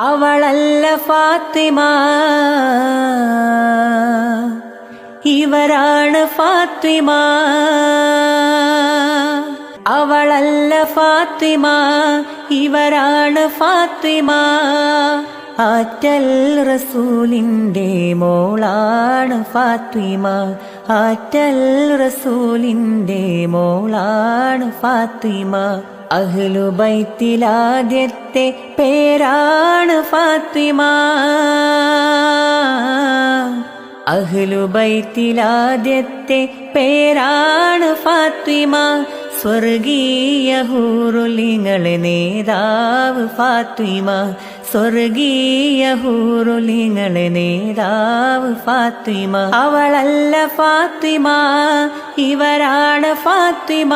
അവളല്ല ഫാത്തിമ. ഇവരാണ് ഫാത്തിമ. അവളല്ല ഫാത്തിമ. ഇവരാണ് ഫാത്തിമ. ആറ്റൽ റസൂലിന്റെ മോളാണ് ഫാത്തിമ. ആറ്റൽ റസൂലിന്റെ മോളാണ് ഫാത്തിമ. അഹ്ലുബൈത്തിലാദ്യത്തെ പേരാണ് ഫാത്തിമ. അഹ്ലുബൈത്തിലാദ്യത്തെ പേരാണ് ഫാത്തിമ. സ്വർഗീയ ഹൂറുലിങ്ങളെ നേതാവ് ഫാത്തിമ. സ്വർഗീയ ഹൂറുലിങ്ങളെ നേതാവ് ഫാത്തിമ. അവളല്ല ഫാത്തിമ ഇവരാണ് ഫാത്തിമ.